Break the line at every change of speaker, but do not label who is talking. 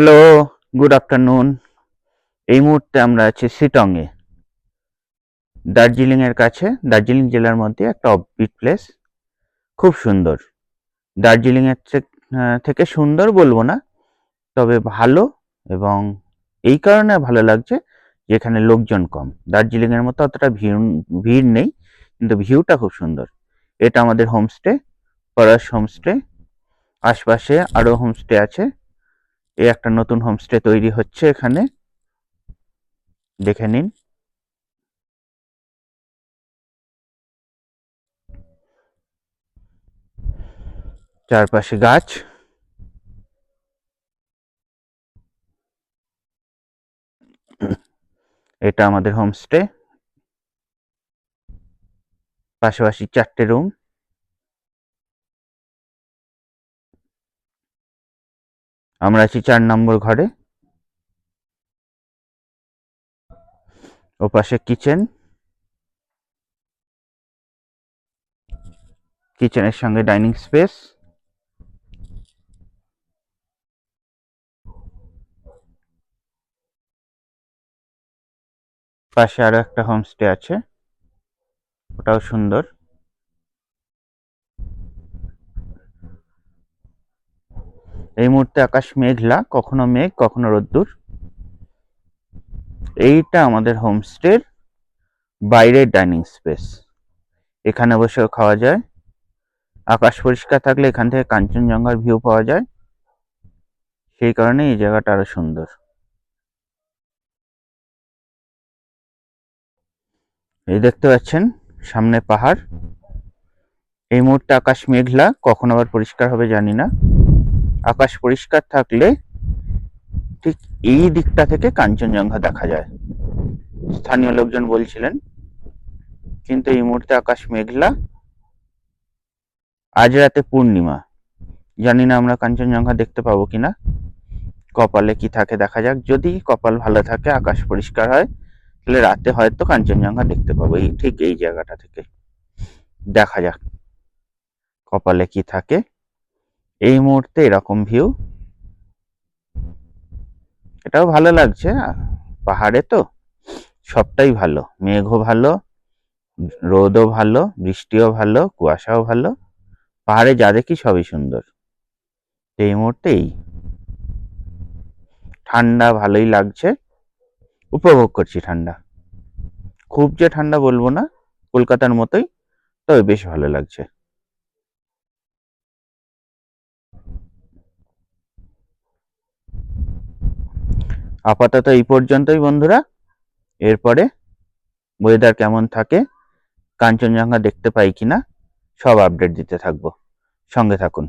Hello good afternoon এই মুহূর্তে আমরা আছি শিটংয়ে দার্জিলিং এর কাছে, দার্জিলিং জেলার মধ্যে একটা অফবিট প্লেস খুব সুন্দর। দার্জিলিং এর থেকে সুন্দর বলব না, তবে ভালো এবং এই কারণে ভালো লাগছে যে এখানে লোকজন কম। দার্জিলিং এর মতো অতটা ভিড় ভিড় নেই, কিন্তু ভিউটা খুব সুন্দর। এটা আমাদের হোমস্টে পরশ হোমস্টে আশপাশে আরও হোমস্টে আছে। এই একটা নতুন হোমস্টে তৈরি হচ্ছে এখানে। দেখে নিন। চারপাশে গাছ। এটা আমাদের হোমস্টে পাশাপাশি চারটে রুম আমরা আছি চার নম্বর ঘরে। ওপাশে কিচেন। কিচেনের সঙ্গে ডাইনিং স্পেস। পাশে আরও একটা হোমস্টে আছে। ওটাও সুন্দর। এই মুহূর্তে আকাশ মেঘলা, কখনো মেঘ, কখনো রোদ্দুর। এইটা আমাদের হোমস্টের বাইরের ডাইনিং স্পেস এখানে বসেও খাওয়া যায়। আকাশ পরিষ্কার থাকলে এখান থেকে কাঞ্চনজঙ্ঘার ভিউ পাওয়া যায়। সেই কারণে এই জায়গাটা আরও সুন্দর। এই দেখতে পাচ্ছেন, সামনে পাহাড়। এই মুহূর্তে আকাশ মেঘলা, কখন আবার পরিষ্কার হবে জানি না। আকাশ পরিষ্কার থাকলে ঠিক এই দিকটা থেকে কাঞ্চনজঙ্ঘা দেখা যায়। স্থানীয় লোকজন বলছিলেন, কিন্তু এই মুহূর্তে আকাশ মেঘলা। আজ রাতে পূর্ণিমা। জানি না আমরা কাঞ্চনজঙ্ঘা দেখতে পাবো কিনা। কপালে কি থাকে দেখা যাক। যদি কপাল ভালো থাকে, আকাশ পরিষ্কার হয়, তাহলে রাতে হয়তো কাঞ্চনজঙ্ঘা দেখতে পাবো। এই ঠিক এই জায়গাটা থেকে। দেখা যাক। কপালে কি থাকে এই মুহূর্তে এরকম ভিউ এটাও ভালো লাগছে পাহাড়ে তো সবটাই ভালো। মেঘও ভালো, রোদও ভালো, বৃষ্টিও ভালো, কুয়াশাও ভালো। পাহাড়ে যা দেখি সবই সুন্দর। এই মুহূর্তে এই। ঠান্ডা ভালোই লাগছে। উপভোগ করছি ঠান্ডা। খুব যে ঠান্ডা বলব না, কলকাতার মতোই, তবে বেশ ভালো লাগছে। আপাতত এই পর্যন্তই বন্ধুরা। এরপরে ওয়েদার কেমন থাকে, কাঞ্চনজঙ্ঘা দেখতে পাই কিনা, সব আপডেট দিতে থাকব। সঙ্গে থাকুন।